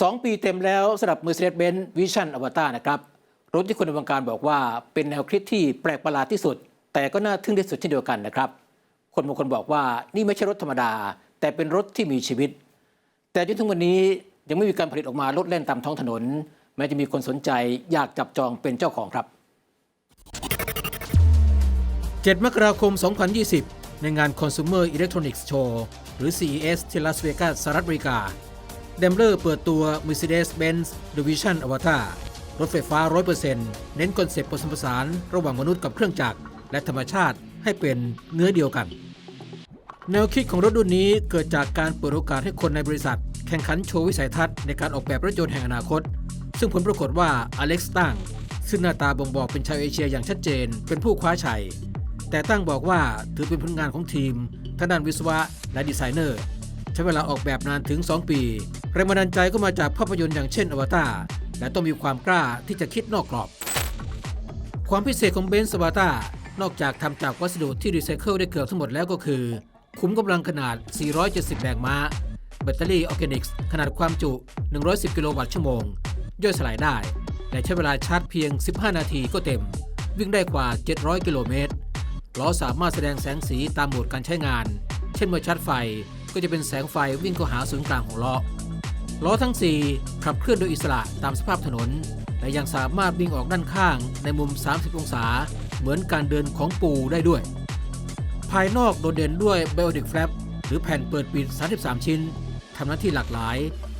สองปีเต็มแล้วสำหรับ Mercedes-Benz Vision Avatar นะครับ รถที่คนในวงการบอกว่าเป็นแนวคิดที่แปลกประหลาดที่สุด แต่ก็น่าทึ่งที่สุดเช่นเดียวกันนะครับ คนบางคนบอกว่านี่ไม่ใช่รถธรรมดา แต่เป็นรถที่มีชีวิต แต่จนถึงวันนี้ยังไม่มีการผลิตออกมารถเล่นตามท้องถนน แม้จะมีคนสนใจอยากจับจองเป็นเจ้าของครับ 7 มกราคม 2020 ในงาน Consumer Electronics Show หรือ CES ที่ลาสเวกัสสหรัฐอเมริกา เดมเลอร์เปิดตัว Mercedes-Benz Division Avatar รถไฟฟ้า 100%เน้นคอนเซปต์ผสมผสานระหว่างมนุษย์กับเครื่องจักรและธรรมชาติให้เป็นเนื้อเดียวกัน แนวคิดของรถรุ่นนี้เกิดจากการเปิดโอกาสให้คนในบริษัท แข่งขันโชว์วิสัยทัศน์ในการออกแบบรถยนต์แห่งอนาคต ซึ่งผลปรากฏว่าอเล็กซ์ตั้ง ซึ่งหน้าตาบ่งบอกเป็นชาวเอเชียอย่างชัดเจน เป็นผู้คว้าชัย แต่ตั้งบอกว่าถือเป็นผลงานของทีมทางด้านวิศวะและดีไซเนอร์ ใช้เวลาออกแบบนานถึง 2 ปี แรงบันดาลใจก็มาจากภาพยนตร์อย่างเช่นอวตารและต้องมีความกล้าที่จะคิดนอกกรอบ ความพิเศษของเบนซ์ a วตานอกจากทำจากวัสดุที่รีไซเคิลได้เกือบทั้งหมดแล้วก็คือ คุ้มกำลังขนาด 470 แรงม้า แบตเตอรี่ออร์แกนิกส์ขนาดความจุ 110 กิโลวัตต์ชั่วโมง ย่อยสลายได้ และใช้เวลาชาร์จเพียง 15 นาทีก็เต็ม วิ่งได้กว่า 700 กิโลเมตรล้อสามารถแสดงแสงสีตามโหมดการใช้งาน เช่นเมื่อชาร์จไฟก็จะเป็นแสงไฟวิ่งเข้าหาศูนย์กลางของล้อ ล้อทั้ง 4 ขับเคลื่อนโดยอิสระตามสภาพถนน และยังสามารถวิ่งออกด้านข้างในมุม 30 องศา เหมือนการเดินของปูได้ด้วย ภายนอกโดดเด่นด้วย Bionic Flap หรือแผ่นเปิดปิด 33 ชิ้น ทำหน้าที่หลากหลาย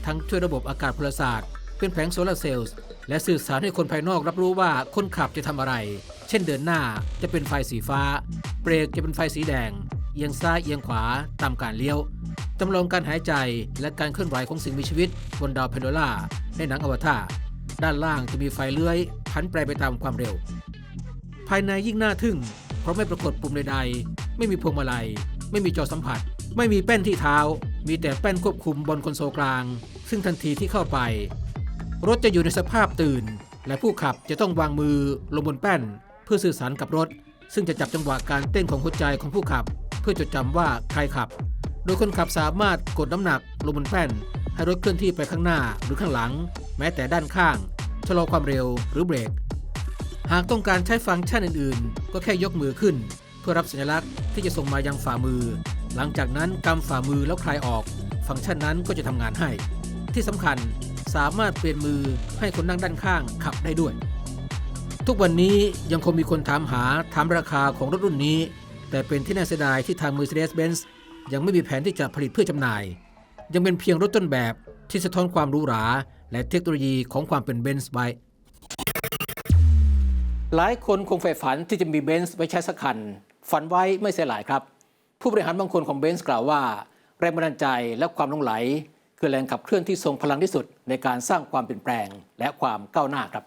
ทั้งช่วยระบบอากาศพลศาสตร์ เป็นแผงโซลาร์เซลล์และสื่อสารให้คนภายนอกรับรู้ว่าคนขับจะทำอะไร เช่นเดินหน้าจะเป็นไฟสีฟ้า เบรกจะเป็นไฟสีแดง เอียงซ้ายเอียงขวาตามการเลี้ยว จำลองการหายใจและการเคลื่อนไหวของสิ่งมีชีวิตบนดาวเพนโดล่าในหนังอวตารด้านล่างจะมีไฟเลื้อยพันแปรไปตามความเร็ว ภายในยิ่งน่าทึ่ง เพราะไม่ปรากฏปุ่มใดๆ ไม่มีพวงมาลัย ไม่มีจอสัมผัส ไม่มีแป้นที่เท้า มีแต่แป้นควบคุมบนคอนโซลกลาง ซึ่งทันทีที่เข้าไป รถจะอยู่ในสภาพตื่น และผู้ขับจะต้องวางมือลงบนแป้น เพื่อสื่อสารกับรถ ซึ่งจะจับจังหวะการเต้นของหัวใจของผู้ขับ เพื่อจดจำว่าใครขับ โดยคนขับสามารถกดน้ำหนักลงบนแป้น ให้รถเคลื่อนที่ไปข้างหน้าหรือข้างหลัง แม้แต่ด้านข้าง ชะลอความเร็วหรือเบรก หากต้องการใช้ฟังก์ชันอื่นๆ ก็แค่ยกมือขึ้น เพื่อรับสัญลักษณ์ที่จะส่งมายังฝ่ามือ หลังจากนั้นกำฝ่ามือแล้วคลายออก ฟังก์ชันนั้นก็จะทำงานให้ ที่สำคัญสามารถเปลี่ยนมือให้คนนั่งด้านข้างขับได้ด้วย ทุกวันนี้ยังคงมีคนถามหาถามราคาของรถรุ่นนี้ แต่เป็นที่น่าเสียดายที่ทาง Mercedes-Benz ยังไม่มีแผนที่จะผลิตเพื่อจำหน่าย ยังเป็นเพียงรถต้นแบบที่สะท้อนความหรูหรา และเทคโนโลยีของความเป็น Benz ไว้หลายคนคงใฝ่ฝันที่จะมีเบนซ์ไว้ใช้สักคัน ฝันไว้ไม่เสียหลายครับ ผู้บริหารบางคนของเบนซ์กล่าวว่า แรงบันดาลใจและความลงไหล คือแรงขับเคลื่อนที่ทรงพลังที่สุดในการสร้างความเปลี่ยนแปลงและความก้าวหน้าครับ